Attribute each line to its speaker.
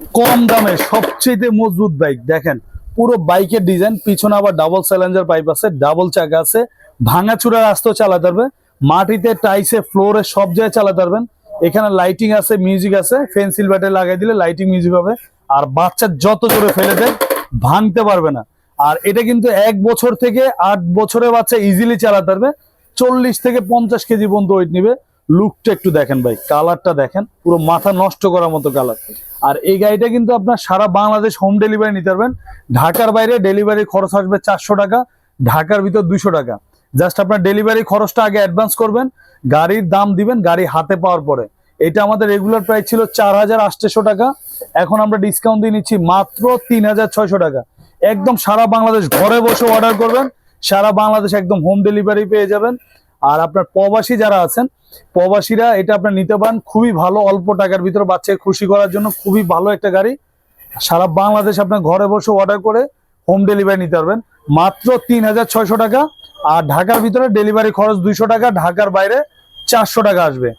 Speaker 1: কম দামে সবচেয়ে মজবুত বাইক দেখেন, পুরো বাইকের ডিজাইন পিছনে আবার ডাবল স্যালেঞ্জার পাইপ আছে ডাবল চাকা আছে, ভাঙাচুরা রাস্তা চালাতে পারবে। মাটিতে টাইসে ফ্লোরে সব জায়গায় চালাতে পারবেন। এখানে লাইটিং আছে মিউজিক আছে ফেন্সিল ব্যাটে লাগাই দিলে লাইটিং মিউজিক হবে। আর বাচ্চা যত জোরে ফেলে দেয়, ভাঙতে পারবে না। আর এটা কিন্তু এক বছর থেকে আট বছরের বাচ্চা ইজিলি চালাতে পারবে। চল্লিশ থেকে পঞ্চাশ কেজি পর্যন্ত ওয়েট নিবে। লুকটা একটু দেখেন ভাই কালারটা দেখেন, পুরো মাথা নষ্ট করার মতো কালার আর এই গাড়িটা কিন্তু আপনার সারা বাংলাদেশ হোম ডেলিভারি নিতে পারবেন। ঢাকার বাইরে ডেলিভারি খরচ আসবে চারশো টাকা, ঢাকার ভিতর দুইশো টাকা। জাস্ট আপনার ডেলিভারি খরচটা আগে অ্যাডভান্স করবেন, গাড়ির দাম দিবেন, গাড়ি হাতে পাওয়ার পরে। এটা আমাদের রেগুলার প্রাইস ছিল চার হাজার আটশো টাকা। এখন আমরা ডিসকাউন্ট দিয়ে নিচ্ছি মাত্র তিন হাজার ছয়শো টাকা। একদম সারা বাংলাদেশ ঘরে বসে অর্ডার করবেন, সারা বাংলাদেশ একদম হোম ডেলিভারি পেয়ে যাবেন। আর আপনার প্রবাসী যারা আছেন, প্রবাসীরা এটা আপনার নিতে পারেন। খুবই ভালো, অল্প টাকার ভিতরে বাচ্চাকে খুশি করার জন্য খুবই ভালো একটা গাড়ি। সারা বাংলাদেশ আপনার ঘরে বসে অর্ডার করে হোম ডেলিভারি নিতে পারবেন। মাত্র তিন হাজার ছয়শো টাকা আর ঢাকার ভিতরে ডেলিভারি খরচ দুইশো টাকা, ঢাকার বাইরে চারশো টাকা আসবে।